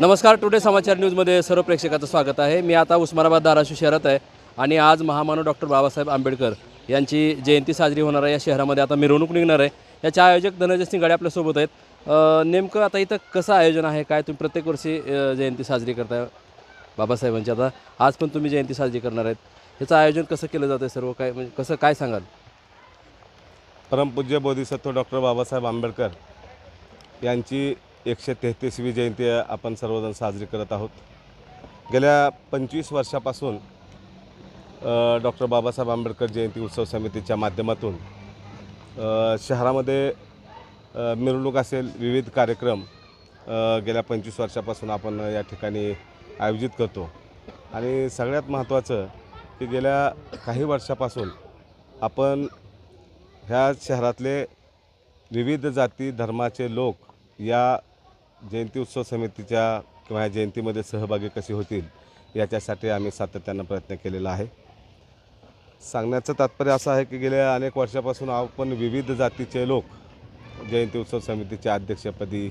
नमस्कार टुडे समाचार न्यूजमध्ये सर्व प्रेक्षकाचं स्वागत आहे. मी आता उस्मानाबाद धाराशिव शहरात आहे आणि आज महामानव डॉक्टर बाबासाहेब आंबेडकर यांची जयंती साजरी होणार आहे. या शहरामध्ये आता मिरवणूक निघणार आहे. याचे आयोजक धनंजय सिंग गाडे आपल्यासोबत आहेत. नेमकं आता इथं कसं आयोजन आहे? काय तुम्ही प्रत्येक वर्षी जयंती साजरी करताय? बाबासाहेबांची आता आज पण तुम्ही जयंती साजरी करणार आहेत. ह्याचं आयोजन कसं केलं जातं सर्व? काय म्हणजे कसं काय सांगाल? परमपूज्य बोधिसत्व डॉक्टर बाबासाहेब आंबेडकर यांची एकशे तेहतीसवी जयंती आपण सर्वजण साजरी करत आहोत. गेल्या पंचवीस वर्षापासून डॉक्टर बाबासाहेब आंबेडकर जयंती उत्सव समितीच्या माध्यमातून शहरामध्ये मिरवणूक असेल विविध कार्यक्रम गेल्या पंचवीस वर्षापासून आपण या ठिकाणी आयोजित करतो. आणि सगळ्यात महत्त्वाचं की गेल्या काही वर्षापासून आपण ह्या शहरातले विविध जाती धर्माचे लोक या जयंती उत्सव समितीच्या किंवा या जयंतीमध्ये सहभागी कसे होतील याच्यासाठी आम्ही सातत्यानं प्रयत्न केलेला आहे. सांगण्याचं तात्पर्य असं आहे की गेल्या अनेक वर्षापासून आपण विविध जातीचे लोक जयंती उत्सव समितीच्या अध्यक्षपदी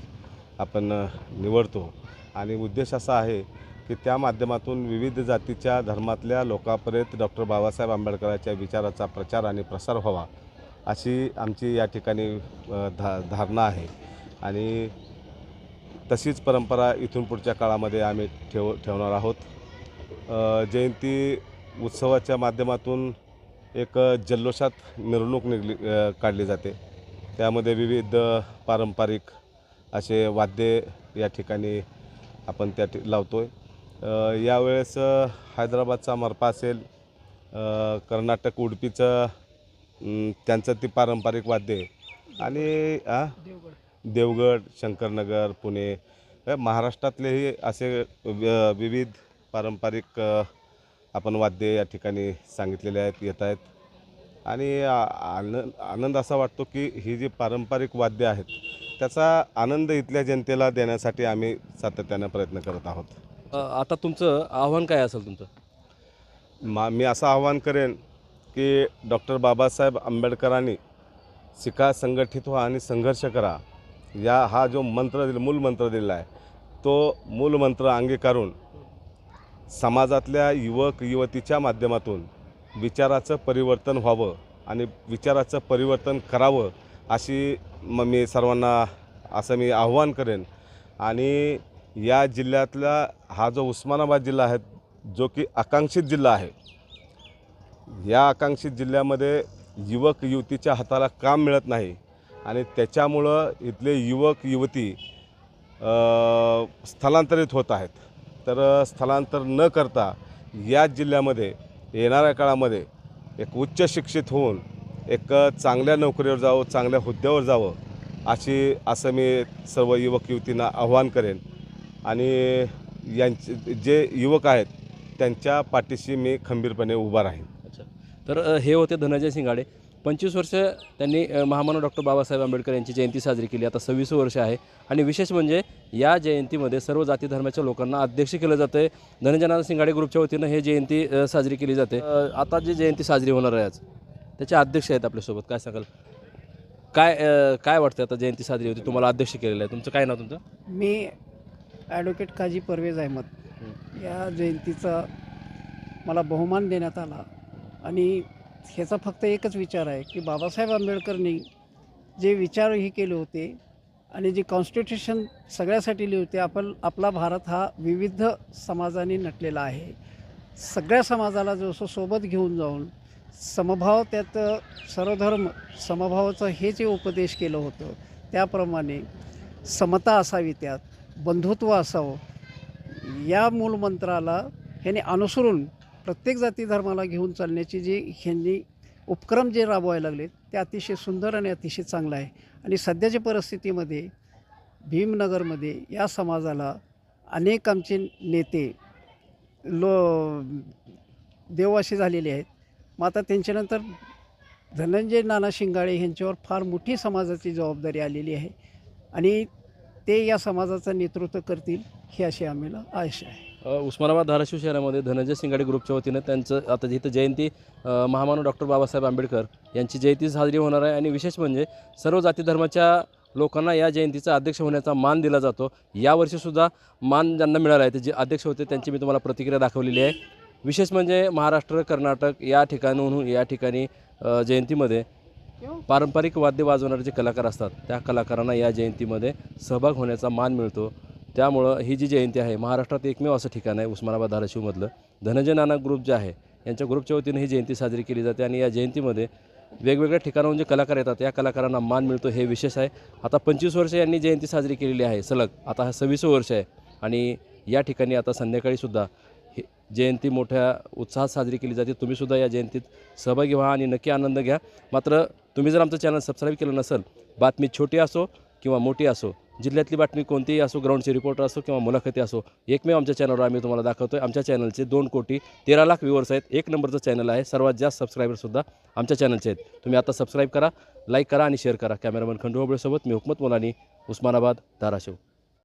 आपण निवडतो. आणि उद्देश असा आहे की त्या माध्यमातून विविध जातीच्या धर्मातल्या लोकांपर्यंत डॉक्टर बाबासाहेब आंबेडकरांच्या विचाराचा प्रचार आणि प्रसार व्हावा अशी आमची या ठिकाणी धा धारणा आहे. आणि तशीच परंपरा इथून पुढच्या काळामध्ये आम्ही ठेव ठेवणार आहोत. जयंती उत्सवाच्या माध्यमातून एक जल्लोषात मिरवणूक निघली काढली जाते. त्यामध्ये विविध पारंपरिक असे वाद्ये या ठिकाणी आपण त्या ठि लावतो आहे यावेळेस हैदराबादचा मरपा असेल कर्नाटक उडपीचं त्यांचं ती पारंपरिक वाद्य आणि आ? देवगड शंकरनगर पुणे महाराष्ट्रातलेही असे विविध पारंपरिक आपण वाद्ये या ठिकाणी सांगितलेले आहेत येत आहेत. आणि आनंद आनंद असा वाटतो की ही जी पारंपरिक वाद्य आहेत त्याचा आनंद इथल्या जनतेला देण्यासाठी आम्ही सातत्यानं प्रयत्न करत आहोत. आता तुमचं आव्हान काय असेल तुमचं? मा मी असं आवाहन करेन की डॉक्टर बाबासाहेब आंबेडकरांनी शिका संघटित व्हा आणि संघर्ष करा. या हा जो मंत्र दिला मूल मंत्र दिलेला आहे तो मूल मंत्र अंगीकारून समाजातल्या युवक युवतीच्या माध्यमातून विचाराचं परिवर्तन व्हावं आणि विचाराचं परिवर्तन करावं अशी मग मी सर्वांना असं मी आव्हान करेन. आणि या जिल्ह्यातला हा जो उस्मानाबाद जिल्हा आहे जो की आकांक्षित जिल्हा आहे या आकांक्षित जिल्ह्यामध्ये युवक युवतीच्या हाताला काम मिळत नाही. आणि त्याच्यामुळं इथले युवक युवती स्थलांतरित होत आहेत. तर स्थलांतर न करता या जिल्ह्यामध्ये येणाऱ्या काळामध्ये एक उच्च शिक्षित होऊन एक चांगल्या नोकरीवर जावं चांगल्या हुद्द्यावर जावं अशी असं मी सर्व युवक युवतींना आव्हान करेन. आणि यांचे जे युवक आहेत त्यांच्या पाठीशी मी खंबीरपणे उभा राहीन. तर हे होते धनंजय सिंगाडे पंचवीस वर्ष त्यांनी महामानव डॉक्टर बाबासाहेब आंबेडकर यांची जयंती साजरी केली. आता सव्वीस वर्ष आहे. आणि विशेष म्हणजे या जयंतीमध्ये सर्व जाती धर्माच्या लोकांना अध्यक्ष केलं जातं आहे धनंजयनाथ सिंगाडे ग्रुपच्या वतीनं हे जयंती साजरी केली जाते. आता जी जयंती साजरी होणार आहे आज त्याचे अध्यक्ष आहेत आपल्यासोबत. काय सांगाल? काय काय वाटतं आता जयंती साजरी होती? तुम्हाला अध्यक्ष केलेलं आहे. तुमचं काय नाव तुमचं? मी ॲडव्होकेट काजी परवेज अहमद. या जयंतीचा मला बहुमान देण्यात आला. आणि ह्याचा फक्त एकच विचार आहे की बाबासाहेब आंबेडकरनी जे विचार हे केले होते आणि जे कॉन्स्टिट्यूशन सगळ्यासाठी लिहिले होते आपण आपला भारत हा विविध समाजाने नटलेला आहे. सगळ्या समाजाला जसं सोबत घेऊन जाऊन समभाव त्यात सर्वधर्म समभावाचं हे जे उपदेश केलं होतं त्याप्रमाणे समता असावी त्यात बंधुत्व असावं या मूलमंत्राला ह्याने अनुसरून प्रत्येक जाती धर्माला घेऊन चालण्याची जी ह्यांनी उपक्रम जे राबवायला लागले ते अतिशय सुंदर आणि अतिशय चांगलं आहे. आणि सध्याच्या परिस्थितीमध्ये भीमनगरमध्ये या समाजाला अनेक आमचे नेते लो देववासी झालेले आहेत. मग आता त्यांच्यानंतर धनंजय नाना शिंगाळे यांच्यावर फार मोठी समाजाची जबाबदारी आलेली आहे. आणि ते या समाजाचं नेतृत्व करतील ही अशी आम्हाला आशा आहे. उस्मानाबाद धाराशिव शहरामध्ये धनंजय सिंगाडे ग्रुपच्या वतीनं त्यांचं आता जिथं जयंती महामानव डॉक्टर बाबासाहेब आंबेडकर यांची जयंती साजरी होणार आहे. आणि विशेष म्हणजे सर्व जाती धर्माच्या लोकांना या जयंतीचा अध्यक्ष होण्याचा मान दिला जातो. यावर्षीसुद्धा मान ज्यांना मिळाला आहे ते जे अध्यक्ष होते त्यांची मी तुम्हाला प्रतिक्रिया दाखवलेली आहे. विशेष म्हणजे महाराष्ट्र कर्नाटक या ठिकाणहून या ठिकाणी जयंतीमध्ये पारंपरिक वाद्य वाजवणारे जे कलाकार असतात त्या कलाकारांना या जयंतीमध्ये सहभाग होण्याचा मान मिळतो. त्यामुळं ही जी जयंती आहे महाराष्ट्रात एकमेव असं ठिकाण आहे उस्मानाबाद धाराशिवमधलं. धनंजय नाना ग्रुप जे आहे यांच्या ग्रुपच्या वतीने ही जयंती साजरी केली जाते आणि या जयंतीमध्ये वेगवेगळ्या ठिकाणाहून जे कलाकार येतात या कलाकारांना मान मिळतो हे विशेष आहे. आता पंचवीस वर्ष यांनी जयंती साजरी केलेली आहे सलग. आता हा सव्वीसवं वर्ष आहे आणि या ठिकाणी आता संध्याकाळीसुद्धा हे जयंती मोठ्या उत्साहात साजरी केली जाते. तुम्हीसुद्धा या जयंतीत सहभागी व्हा आणि नक्की आनंद घ्या. मात्र तुम्ही जर आमचं चॅनल सबस्क्राईब केलं नसेल बातमी छोटी असो किंवा मोठी असो जिल्ह्यातली बातमी कोणतीही असो ग्राउंडचे रिपोर्टर असो किंवा मुलाखती असो एकमेव आमच्या चॅनलवर आम्ही तुम्हाला दाखवतो आहे आमच्या चॅनलचे दोन कोटी तेरा लाख व्ह्युअर्स आहेत. एक नंबरचं चॅनल आहे. सर्वात जास्त सबस्क्रायबरसुद्धा आमच्या चॅनलचे आहेत. तुम्ही आता सबस्क्राईब करा लाईक करा आणि शेअर करा. कॅमेरामन खंडू मी हुकमत मुलानी उस्मानाबाद धाराशिव.